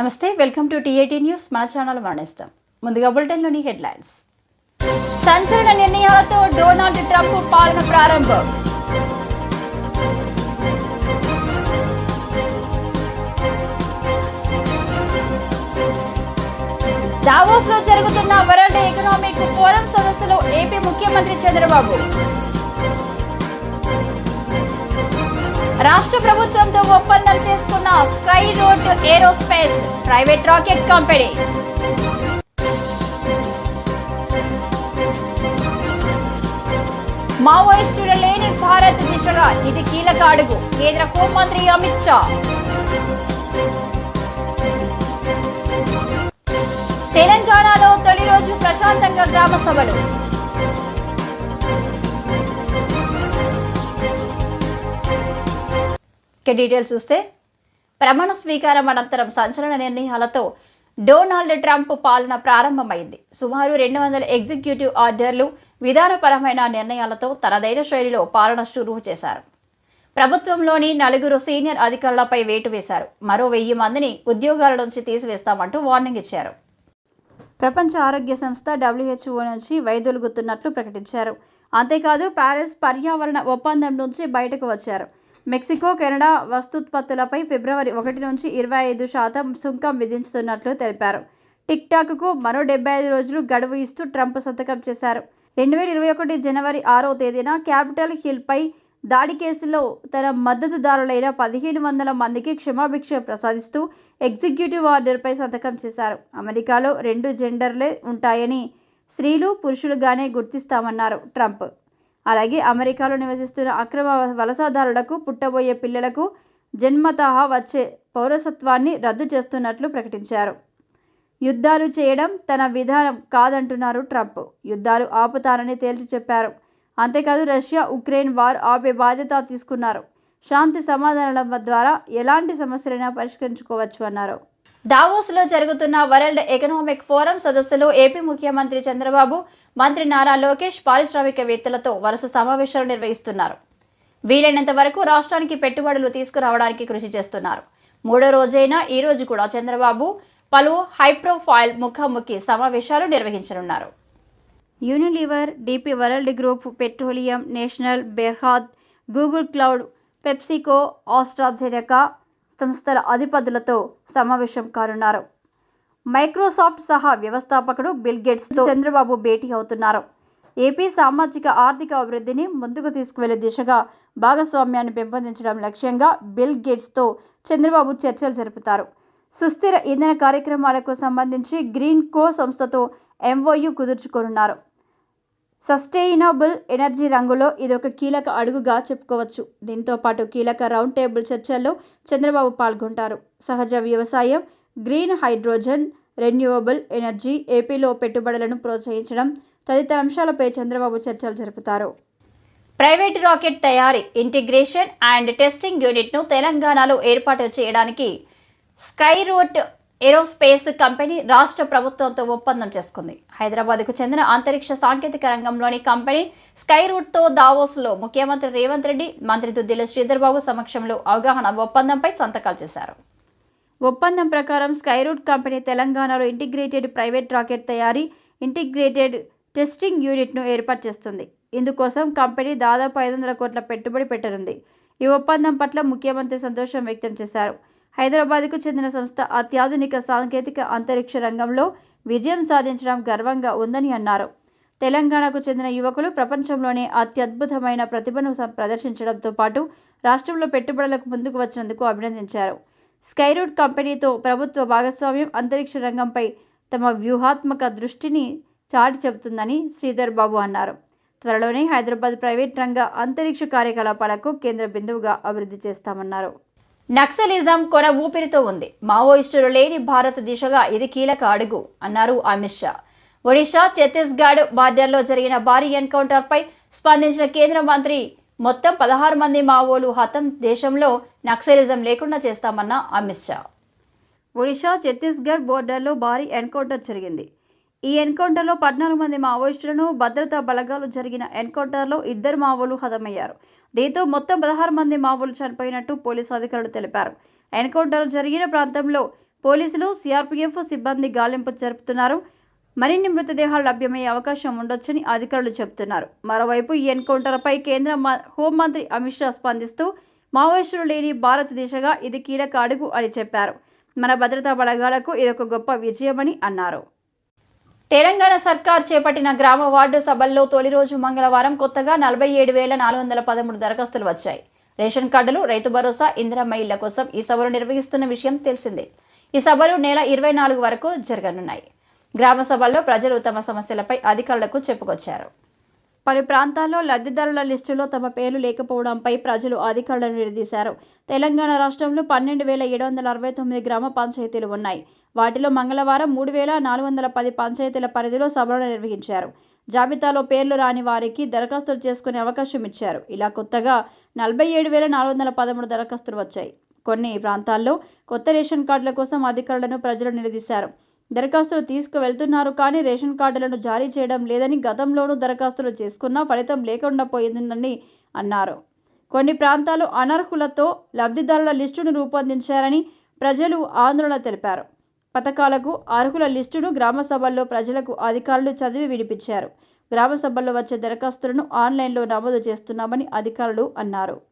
నమస్తే welcome to TAT news. మన channel మరణిస్తాం. ముందుగా బులెటిన్లోని హెడ్లైన్స్. సంచలన నిర్ణయాలతో డొనాల్డ్ ట్రంప్ పాలన ప్రారంభం. దావోస్లో జరుగుతున్న వరల్డ్ ఎకనామిక్ ఫోరం సదస్సులో ఏపీ ముఖ్యమంత్రి చంద్రబాబు. రాష్ట్ర ప్రభుత్వంతో ఒప్పందం చేసుకున్న Skyroot aerospace private rocket company. మావోయిస్టుల లేని భారత్ దిశగా ఇది కీలక అడుగు కేంద్ర హోంమంత్రి అమిత్ షా. తెలంగాణలో తొలి రోజు ప్రశాంతంగా గ్రామ సభలు. ఇక డీటెయిల్స్ చూస్తే. ప్రమాణ స్వీకారం అనంతరం సంచలన నిర్ణయాలతో డొనాల్డ్ ట్రంప్ పాలన ప్రారంభమైంది. సుమారు రెండు వందల ఎగ్జిక్యూటివ్ ఆర్డర్లు విధానపరమైన నిర్ణయాలతో తనదైన శైలిలో పాలన షురువు చేశారు. ప్రభుత్వంలోని నలుగురు సీనియర్ అధికారులపై వేటు వేశారు. మరో వెయ్యి మందిని ఉద్యోగాల నుంచి తీసివేస్తామంటూ వార్నింగ్ ఇచ్చారు. ప్రపంచ ఆరోగ్య సంస్థ డబ్ల్యూహెచ్ఓ నుంచి వైదొలుగుతున్నట్లు ప్రకటించారు. అంతేకాదు ప్యారిస్ పర్యావరణ ఒప్పందం నుంచి బయటకు వచ్చారు. మెక్సికో కెనడా వస్తుత్పత్తులపై ఫిబ్రవరి ఒకటి నుంచి ఇరవై ఐదు శాతం సుంకం విధిస్తున్నట్లు తెలిపారు. టిక్ టాక్కు మరో డెబ్బై ఐదు రోజులు గడువు ఇస్తూ ట్రంప్ సంతకం చేశారు. రెండు వేల ఇరవై ఒకటి జనవరి ఆరో తేదీన క్యాపిటల్ హిల్పై దాడి కేసులో తన మద్దతుదారులైన పదిహేను వందల మందికి క్షమాభిక్ష ప్రసాదిస్తూ ఎగ్జిక్యూటివ్ ఆర్డర్పై సంతకం చేశారు. అమెరికాలో రెండు జెండర్లే ఉంటాయని స్త్రీలు పురుషులుగానే గుర్తిస్తామన్నారు ట్రంప్. అలాగే అమెరికాలో నివసిస్తున్న అక్రమ వలసదారులకు పుట్టబోయే పిల్లలకు జన్మత వచ్చే పౌరసత్వాన్ని రద్దు చేస్తున్నట్లు ప్రకటించారు. యుద్ధాలు చేయడం తన విధానం కాదంటున్నారు ట్రంప్. యుద్ధాలు ఆపుతానని తేల్చి చెప్పారు. అంతేకాదు రష్యా ఉక్రెయిన్ వార్ ఆపే బాధ్యత తీసుకున్నారు. శాంతి సమాధానాల ద్వారా ఎలాంటి సమస్యలైనా పరిష్కరించుకోవచ్చు అన్నారు. దావోస్లో జరుగుతున్న వరల్డ్ ఎకనామిక్ ఫోరం సదస్సులో ఏపీ ముఖ్యమంత్రి చంద్రబాబు మంత్రి నారా లోకేష్ పారిశ్రామికవేత్తలతో వరుస సమావేశాలు నిర్వహిస్తున్నారు. వీలైనంత వరకు రాష్ట్రానికి పెట్టుబడులు తీసుకురావడానికి కృషి చేస్తున్నారు. మూడో రోజైన ఈ రోజు కూడా చంద్రబాబు పలు హైప్రోఫైల్ ముఖాముఖి సమావేశాలు నిర్వహించనున్నారు. Unilever DP world group petroleum national Berhad Google cloud PepsiCo AstraZeneca సంస్థల అధిపతులతో సమావేశం కానున్నారు. మైక్రోసాఫ్ట్ సహా వ్యవస్థాపకుడు బిల్ గేట్స్తో చంద్రబాబు భేటీ అవుతున్నారు. ఏపీ సామాజిక ఆర్థిక అభివృద్ధిని ముందుకు తీసుకువెళ్ళే దిశగా భాగస్వామ్యాన్ని పెంపొందించడం లక్ష్యంగా బిల్ గేట్స్తో చంద్రబాబు చర్చలు జరుపుతారు. సుస్థిర ఇంధన కార్యక్రమాలకు సంబంధించి గ్రీన్ కో సంస్థతో ఎంఓయు కుదుర్చుకోనున్నారు. సస్టైనబుల్ ఎనర్జీ రంగులో ఇదొక కీలక అడుగుగా చెప్పుకోవచ్చు. దీంతో పాటు కీలక రౌండ్ టేబుల్ చర్చల్లో చంద్రబాబు పాల్గొంటారు. సహజ వ్యవసాయం గ్రీన్ హైడ్రోజన్ రెన్యూవబుల్ ఎనర్జీ ఏపీలో పెట్టుబడులను ప్రోత్సహించడం తదితర అంశాలపై చంద్రబాబు చర్చలు జరుపుతారు. ప్రైవేట్ రాకెట్ తయారీ ఇంటిగ్రేషన్ అండ్ టెస్టింగ్ యూనిట్ను తెలంగాణలో ఏర్పాటు చేయడానికి స్కై రూట్ ఏరోస్పేస్ కంపెనీ రాష్ట్ర ప్రభుత్వంతో ఒప్పందం చేసుకుంది. హైదరాబాద్కు చెందిన అంతరిక్ష సాంకేతిక రంగంలోని కంపెనీ స్కై రూట్తో దావోస్లో ముఖ్యమంత్రి రేవంత్ రెడ్డి మంత్రి దుద్దిల శ్రీధర్బాబు సమక్షంలో అవగాహన ఒప్పందంపై సంతకాలు చేశారు. ఒప్పందం ప్రకారం స్కైరూట్ కంపెనీ తెలంగాణలో ఇంటిగ్రేటెడ్ ప్రైవేట్ రాకెట్ తయారీ ఇంటిగ్రేటెడ్ టెస్టింగ్ యూనిట్ను ఏర్పాటు చేస్తుంది. ఇందుకోసం కంపెనీ దాదాపు ఐదు వందల కోట్ల పెట్టుబడి పెట్టనుంది. ఈ ఒప్పందం పట్ల ముఖ్యమంత్రి సంతోషం వ్యక్తం చేశారు. హైదరాబాద్కు చెందిన సంస్థ అత్యాధునిక సాంకేతిక అంతరిక్ష రంగంలో విజయం సాధించడం గర్వంగా ఉందని అన్నారు. తెలంగాణకు చెందిన యువకులు ప్రపంచంలోనే అత్యద్భుతమైన ప్రతిభను ప్రదర్శించడంతో పాటు రాష్ట్రంలో పెట్టుబడులకు ముందుకు వచ్చినందుకు అభినందించారు. స్కైరూట్ కంపెనీతో ప్రభుత్వ భాగస్వామ్యం అంతరిక్ష రంగంపై తమ వ్యూహాత్మక దృష్టిని చాటి చెబుతుందని శ్రీధర్ బాబు అన్నారు. త్వరలోనే హైదరాబాద్ ప్రైవేట్ రంగ అంతరిక్ష కార్యకలాపాలకు కేంద్ర బిందువుగా అభివృద్ధి చేస్తామన్నారు. నక్సలిజం కొన ఊపిరితో ఉంది. మావోయిస్టులు లేని భారత దిశగా ఇది కీలక అడుగు అన్నారు అమిత్ షా. ఒడిషా ఛత్తీస్గఢ్ బార్డర్లో జరిగిన భారీ ఎన్కౌంటర్పై స్పందించిన కేంద్ర మంత్రి మొత్తం పదహారు మంది మావోలు హతం దేశంలో నక్సలిజం లేకుండా చేస్తామన్న అమిత్ షా. ఒడిషా ఛత్తీస్గఢ్ బోర్డర్లో భారీ ఎన్కౌంటర్ జరిగింది. ఈ ఎన్కౌంటర్లో పద్నాలుగు మంది మావోయిస్టులను భద్రతా బలగాలు జరిగిన ఎన్కౌంటర్లో ఇద్దరు మావోలు హతమయ్యారు. దీంతో మొత్తం పదహారు మంది మావోలు చనిపోయినట్టు పోలీసు అధికారులు తెలిపారు. ఎన్కౌంటర్ జరిగిన ప్రాంతంలో పోలీసులు సిఆర్పీఎఫ్ సిబ్బంది గాలింపు జరుపుతున్నారు. మరిన్ని మృతదేహాలు లభ్యమయ్యే అవకాశం ఉండొచ్చని అధికారులు చెబుతున్నారు. మరోవైపు ఈ ఎన్కౌంటర్పై కేంద్ర మ- హోంమంత్రి అమిత్ షా స్పందిస్తూ మావోయిస్టులు లేని భారత్ దిశగా ఇది కీలక అడుగు అని చెప్పారు. మన భద్రతా బలగాలకు ఇదొక గొప్ప విజయమని అన్నారు. తెలంగాణ సర్కార్ చేపట్టిన గ్రామ వార్డు సభల్లో తొలి రోజు మంగళవారం కొత్తగా నలభై ఏడు వేల నాలుగు వందల పదమూడు దరఖాస్తులు వచ్చాయి. రేషన్ కార్డులు రైతు భరోసా ఇందిరమ్మ ఇళ్ళ కోసం ఈ సభలు నిర్వహిస్తున్న విషయం తెలిసిందే. ఈ సభలు నెల ఇరవై నాలుగు వరకు జరగనున్నాయి. గ్రామ సభల్లో ప్రజలు తమ సమస్యలపై అధికారులకు చెప్పుకొచ్చారు. పలు ప్రాంతాల్లో లబ్ధిదారుల లిస్టులో తమ పేర్లు లేకపోవడంపై ప్రజలు అధికారులను నిలదీశారు. తెలంగాణ రాష్ట్రంలో పన్నెండు వేల ఏడు వందల అరవై తొమ్మిది గ్రామ పంచాయతీలు ఉన్నాయి. వాటిలో మంగళవారం మూడు వేల నాలుగు వందల పది పంచాయతీల పరిధిలో సభలను నిర్వహించారు. జాబితాలో పేర్లు రాని వారికి దరఖాస్తులు చేసుకునే అవకాశం ఇచ్చారు. ఇలా కొత్తగా నలభై ఏడు వేల నాలుగు వందల పదమూడు దరఖాస్తులు వచ్చాయి. కొన్ని ప్రాంతాల్లో కొత్త రేషన్ కార్డుల కోసం అధికారులను ప్రజలు నిలదీశారు. దరఖాస్తులు తీసుకువెళ్తున్నారు కానీ రేషన్ కార్డులను జారీ చేయడం లేదని గతంలోనూ దరఖాస్తులు చేసుకున్నా ఫలితం లేకుండా పోయిందని అన్నారు. కొన్ని ప్రాంతాలు అనర్హులతో లబ్ధిదారుల లిస్టును రూపొందించారని ప్రజలు ఆందోళన తెలిపారు. పథకాలకు అర్హుల లిస్టును గ్రామ సభల్లో ప్రజలకు అధికారులు చదివి వినిపించారు. గ్రామ సభల్లో వచ్చే దరఖాస్తులను ఆన్లైన్లో నమోదు చేస్తున్నామని అధికారులు అన్నారు.